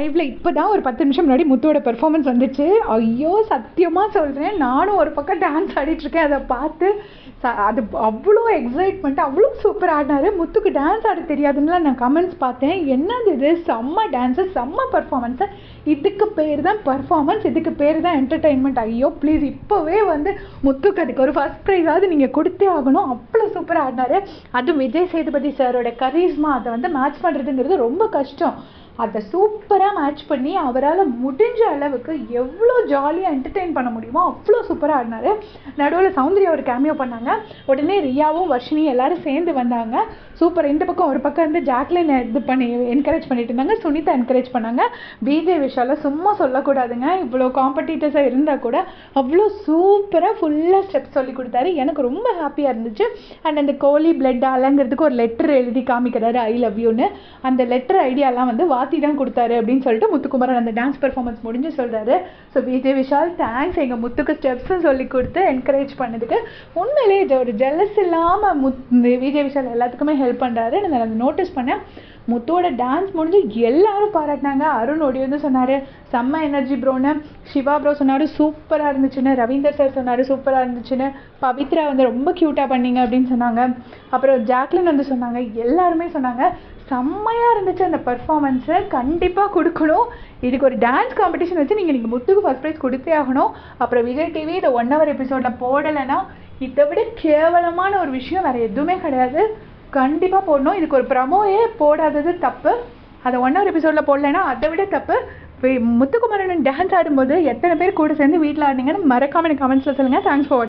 லைவ்ல இப்போ தான் ஒரு பத்து நிமிஷம் முன்னாடி முத்துவோட பெர்ஃபார்மன்ஸ் வந்துச்சு. ஐயோ சத்தியமாக சொல்கிறேன் நானும் ஒரு பக்கம் டான்ஸ் ஆடிட்டுருக்கேன். அதை பார்த்து ச அது அவ்வளோ எக்ஸைட்மெண்ட் அவ்வளோ சூப்பர் ஆடினாரு. முத்துக்கு டான்ஸ் ஆட தெரியாதுன்னுலாம் நான் கமெண்ட்ஸ் பார்த்தேன். என்னது இது? செம்ம டான்ஸு செம்ம பர்ஃபார்மன்ஸு இதுக்கு பேர் தான் பர்ஃபார்மன்ஸ் இதுக்கு பேர் தான் என்டர்டெயின்மெண்ட் ஐயோ ப்ளீஸ் இப்போவே வந்து முத்துக்கு அதுக்கு ஒரு ஃபஸ்ட் ப்ரைஸாவது நீங்கள் கொடுத்தே ஆகணும். அவ்வளோ சூப்பராக ஆடினாரு. அதுவும் விஜய் சேதுபதி சாரோட கரீஸ்மா அதை வந்து மேட்ச் பண்ணுறதுங்கிறது ரொம்ப கஷ்டம். அதை சூப்பராக மேட்ச் பண்ணி அவரால் முடிஞ்ச அளவுக்கு எவ்வளோ ஜாலியாக என்டர்டெயின் பண்ண முடியுமோ அவ்வளோ சூப்பராக ஆடினார். நடுவில் சௌந்தர்யா ஒரு கேமியோ பண்ணாங்க. உடனே ரியாவும் வர்ஷினி எல்லாரும் சேர்ந்து வந்தாங்க. சூப்பர். இந்த பக்கம் ஒரு பக்கம் வந்து ஜாக்லின் இது பண்ணி என்கரேஜ் பண்ணிட்டு இருந்தாங்க. சுனிதா என்கரேஜ் பண்ணாங்க. பிஜே விஷால சும்மா சொல்லக்கூடாதுங்க. இவ்வளோ காம்படிட்டர்ஸாக இருந்தால் கூட அவ்வளோ சூப்பராக ஃபுல்லாக ஸ்டெப்ஸ் சொல்லி கொடுத்தாரு. எனக்கு ரொம்ப ஹாப்பியாக இருந்துச்சு. அண்ட் அந்த கோழி பிளட் அலங்கிறதுக்கு ஒரு லெட்டர் எழுதி காமிக்கிறாரு ஐ லவ் யூன்னு அந்த லெட்டர் ஐடியாலாம் வந்து வாத்தி தான் கொடுத்தாரு அப்படின்னு சொல்லிட்டு முத்துக்குமாரன் அந்த டான்ஸ் பெர்ஃபார்மன்ஸ் முடிஞ்சு சொல்கிறாரு ஸோ விஜய் விஷால் தேங்க்ஸ் எங்கள் முத்துக்கு ஸ்டெப்ஸும் சொல்லி கொடுத்து என்கரேஜ் பண்ணதுக்கு உண்மையிலே இது ஒரு ஜெல்லஸ் இல்லாமல் முத் இந்த விஜய் விஷால் எல்லாத்துக்குமே ஹெல்ப் பண்ணுறாரு நான் அதை நோட்டீஸ் பண்ணேன் முத்துவோட டான்ஸ் முடிஞ்சு எல்லாரும் பாராட்டினாங்க. அருண் ஒடி வந்து சொன்னார் செம்ம எனர்ஜி ப்ரோன்னு சிவா ப்ரோ சொன்னார் சூப்பராக இருந்துச்சுன்னு. ரவீந்தர் சார் சொன்னார் சூப்பராக இருந்துச்சுன்னு. பவித்ரா வந்து ரொம்ப க்யூட்டாக பண்ணீங்க அப்படின்னு சொன்னாங்க. அப்புறம் ஜாக்லின் வந்து சொன்னாங்க எல்லாருமே சொன்னாங்க செம்மையாக இருந்துச்சு அந்த பர்ஃபாமன்ஸை கண்டிப்பாக கொடுக்கணும். இதுக்கு ஒரு டான்ஸ் காம்படிஷன் வச்சு நீங்கள் நீங்கள் முத்துக்கு ஃபஸ்ட் ப்ரைஸ் கொடுத்தே ஆகணும். அப்புறம் Vijay TV one hour hour எபிசோடில் போடலைன்னா இதை விட கேவலமான ஒரு விஷயம் வேறு எதுவுமே கிடையாது. கண்டிப்பாக போடணும். இதுக்கு ஒரு ப்ரமோயே போடாதது தப்பு. அதை ஒன் ஹவர் எபிசோடில் போடலைன்னா அதை விட தப்பு. வி- முத்துக்குமரன் டான்ஸ் ஆடும்போது எத்தனை பேர் கூட சேர்ந்து வீட்டில் ஆடினீங்கன்னு மறக்காமல் எனக்கு கமெண்ட்ஸில் சொல்லுங்கள் தேங்க்ஸ் ஃபார்